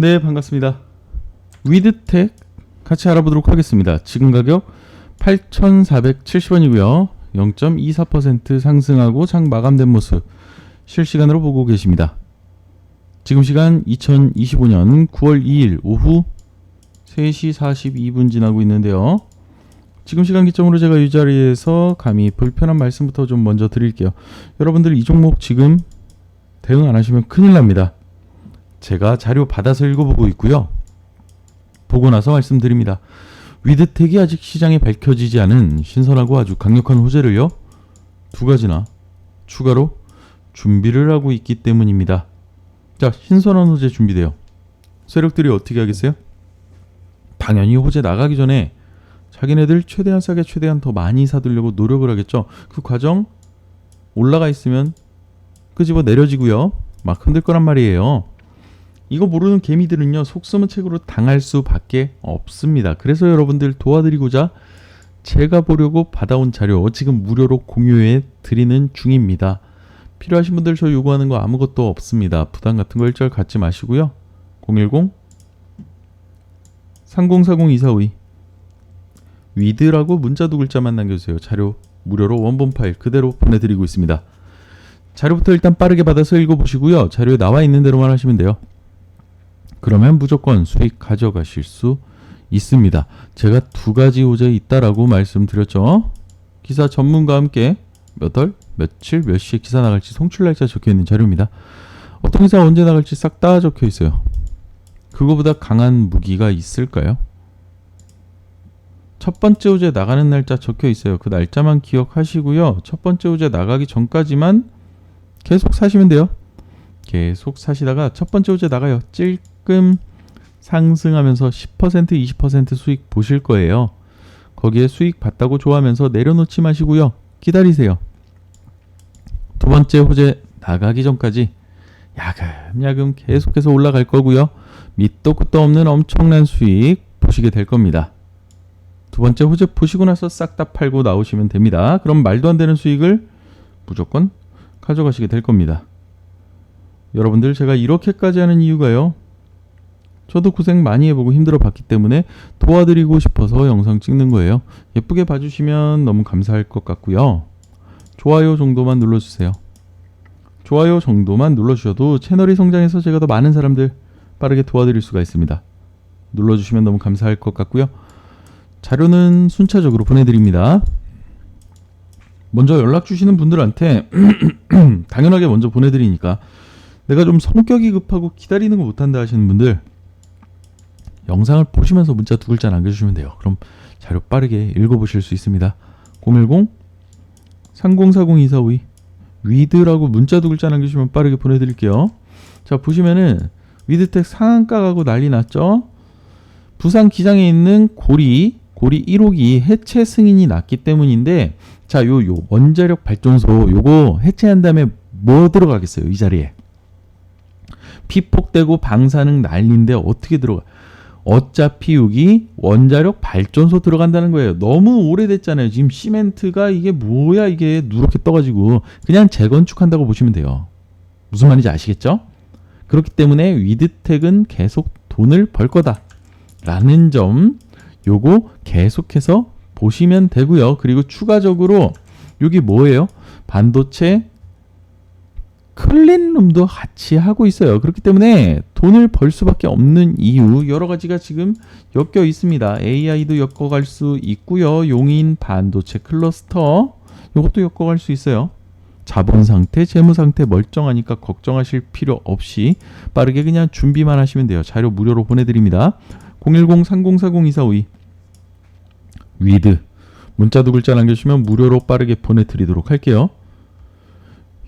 네, 반갑습니다. 위드텍 같이 알아보도록 하겠습니다. 지금 가격 8,470원이고요. 0.24% 상승하고 장 마감된 모습 실시간으로 보고 계십니다. 지금 시간 2025년 9월 2일 오후 3시 42분 지나고 있는데요. 지금 시간 기점으로 제가 이 자리에서 감히 불편한 말씀부터 좀 먼저 드릴게요. 여러분들 이 종목 지금 대응 안 하시면 큰일 납니다. 제가 자료 받아서 읽어보고 있고요. 보고 나서 말씀드립니다. 위드텍이 아직 시장에 밝혀지지 않은 신선하고 아주 강력한 호재를요. 두 가지나 추가로 준비를 하고 있기 때문입니다. 자, 신선한 호재 준비돼요. 세력들이 어떻게 하겠어요? 당연히 호재 나가기 전에 자기네들 최대한 싸게 최대한 더 많이 사두려고 노력을 하겠죠. 그 과정 올라가 있으면 끄집어 내려지고요. 막 흔들 거란 말이에요. 이거 모르는 개미들은요 속쓰문 책으로 당할 수밖에 없습니다. 그래서 여러분들 도와드리고자 제가 보려고 받아온 자료 지금 무료로 공유해 드리는 중입니다. 필요하신 분들 저 요구하는 거 아무것도 없습니다. 부담 같은 거 일절 갖지 마시고요. 010 3040 위드라고 문자 두 글자만 남겨주세요. 자료 무료로 원본 파일 그대로 보내드리고 있습니다. 자료부터 일단 빠르게 받아서 읽어보시고요. 자료에 나와 있는 대로만 하시면 돼요. 그러면 무조건 수익 가져가실 수 있습니다. 제가 두 가지 호재 있다라고 말씀드렸죠. 기사 전문가와 함께 몇 월, 며칠, 몇 시에 기사 나갈지 송출 날짜 적혀 있는 자료입니다. 어떤 기사 언제 나갈지 싹 다 적혀 있어요. 그거보다 강한 무기가 있을까요? 첫 번째 호재 나가는 날짜 적혀 있어요. 그 날짜만 기억하시고요. 첫 번째 호재 나가기 전까지만 계속 사시면 돼요. 계속 사시다가 첫 번째 호재 나가요. 찔 끔 상승하면서 10% 20% 수익 보실 거예요. 거기에 수익 봤다고 좋아하면서 내려놓지 마시고요. 기다리세요. 두 번째 호재 나가기 전까지 야금야금 계속해서 올라갈 거고요. 밑도 끝도 없는 엄청난 수익 보시게 될 겁니다. 두 번째 호재 보시고 나서 싹 다 팔고 나오시면 됩니다. 그럼 말도 안 되는 수익을 무조건 가져가시게 될 겁니다. 여러분들 제가 이렇게까지 하는 이유가요. 저도 고생 많이 해보고 힘들어 봤기 때문에 도와드리고 싶어서 영상 찍는 거예요. 예쁘게 봐주시면 너무 감사할 것 같고요. 좋아요 정도만 눌러주세요. 좋아요 정도만 눌러주셔도 채널이 성장해서 제가 더 많은 사람들 빠르게 도와드릴 수가 있습니다. 눌러주시면 너무 감사할 것 같고요. 자료는 순차적으로 보내드립니다. 먼저 연락 주시는 분들한테 당연하게 먼저 보내드리니까 내가 좀 성격이 급하고 기다리는 거 못한다 하시는 분들 영상을 보시면서 문자 두 글자 남겨주시면 돼요. 그럼 자료 빠르게 읽어보실 수 있습니다. 010 30402452 위드라고 문자 두 글자 남겨주시면 빠르게 보내드릴게요. 자 보시면은 위드텍 상한가 가고 난리 났죠. 부산 기장에 있는 고리 고리 1호기 해체 승인이 났기 때문인데 자 요 요 원자력 발전소 요거 해체한 다음에 뭐 들어가겠어요 이 자리에 피폭되고 방사능 난리인데 어떻게 들어가 어차피 여기 원자력 발전소 들어간다는 거예요. 너무 오래됐잖아요. 지금 시멘트가 이게 뭐야 이게 누렇게 떠가지고 그냥 재건축한다고 보시면 돼요. 무슨 말인지 아시겠죠? 그렇기 때문에 위드텍은 계속 돈을 벌 거다 라는 점 요거 계속해서 보시면 되고요. 그리고 추가적으로 여기 뭐예요? 반도체 클린룸도 같이 하고 있어요. 그렇기 때문에 돈을 벌 수밖에 없는 이유 여러 가지가 지금 엮여 있습니다. AI도 엮어갈 수 있고요. 용인 반도체 클러스터 이것도 엮어갈 수 있어요. 자본 상태, 재무 상태 멀쩡하니까 걱정하실 필요 없이 빠르게 그냥 준비만 하시면 돼요. 자료 무료로 보내드립니다. 010-3040-2452 위드 문자 두 글자 남겨주시면 무료로 빠르게 보내드리도록 할게요.